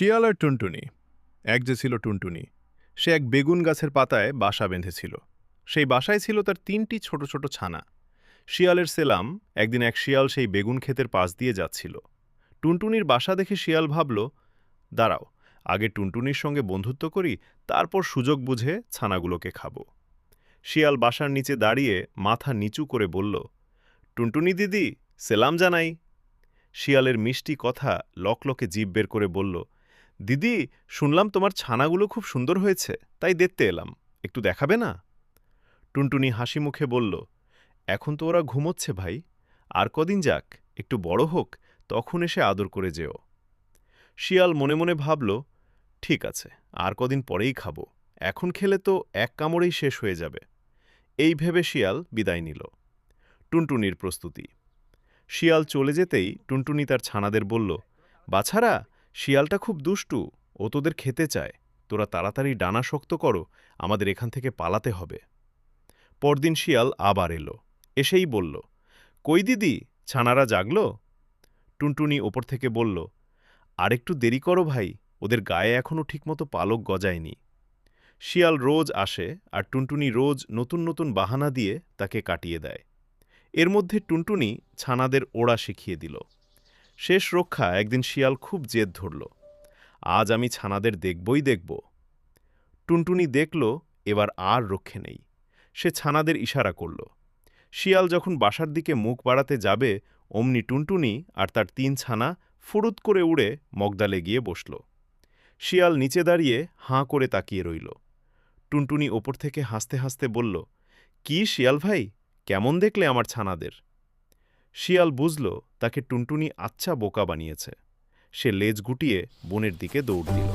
শিয়াল আর টুনটুনি। এক যে ছিল টুনটুনি, সে এক বেগুন গাছের পাতায় বাসা বেঁধেছিল। সেই বাসায় ছিল তার তিনটি ছোট ছোট ছানা। শিয়ালের সেলাম একদিন এক শিয়াল সেই বেগুন ক্ষেতের পাশ দিয়ে যাচ্ছিল। টুনটুনির বাসা দেখে শিয়াল ভাবল, দাঁড়াও, আগে টুনটুনির সঙ্গে বন্ধুত্ব করি, তারপর সুযোগ বুঝে ছানাগুলোকে খাব। শিয়াল বাসার নিচে দাঁড়িয়ে মাথা নিচু করে বলল, টুনটুনি দিদি, সেলাম জানাই। শিয়ালের মিষ্টি কথা লকলকে জিভ বের করে বলল দিদি, শুনলাম তোমার ছানাগুলো খুব সুন্দর হয়েছে, তাই দেখতে এলাম। একটু দেখাবে না? টুনটুনি হাসি মুখে বলল, এখন তো ওরা ঘুমোচ্ছে ভাই, আর কদিন যাক, একটু বড় হোক, তখন এসে আদর করে যেও। শিয়াল মনে মনে ভাবল, ঠিক আছে, আর কদিন পরেই খাব, এখন খেলে তো এক কামড়েই শেষ হয়ে যাবে। এই ভেবে শিয়াল বিদায় নিল। টুনটুনির প্রস্তুতি। শিয়াল চলে যেতেই টুনটুনি তার ছানাদের বলল, বাছারা শিয়ালটা খুব দুষ্টু। ও তোদের খেতে চায়। তোরা তাড়াতাড়ি ডানা শক্ত করো, আমাদের এখান থেকে পালাতে হবে। পরদিন শিয়াল আবার এলো। এসেই বলল, কই দিদি, ছানারা জাগল? টুনটুনি ওপর থেকে বলল, আরেকটু দেরি করো ভাই, ওদের গায়ে এখনও ঠিকমতো পালক গজায়নি। শিয়াল রোজ আসে আর টুনটুনি রোজ নতুন নতুন বাহানা দিয়ে তাকে কাটিয়ে দেয়। এর মধ্যে টুনটুনি ছানাদের ওড়া শিখিয়ে দিল। শেষ রক্ষা একদিন শিয়াল খুব জেদ ধরল। আজ আমি ছানাদের দেখবই দেখব। টুনটুনি দেখল, এবার আর রক্ষে নেই। সে ছানাদের ইশারা করল। শিয়াল যখন বাসার দিকে মুখ বাড়াতে যাবে, অমনি টুনটুনি আর তার তিন ছানা ফুরুত করে উড়ে মগদালে গিয়ে বসল। শিয়াল নিচে দাঁড়িয়ে হাঁ করে তাকিয়ে রইল। টুনটুনি ওপর থেকে হাসতে হাসতে বলল, কি শিয়াল ভাই, কেমন দেখলে আমার ছানাদের? শিয়াল বুঝল তাকে টুনটুনি আচ্ছা বোকা বানিয়েছে। সে লেজ গুটিয়ে বনের দিকে দৌড় দিল।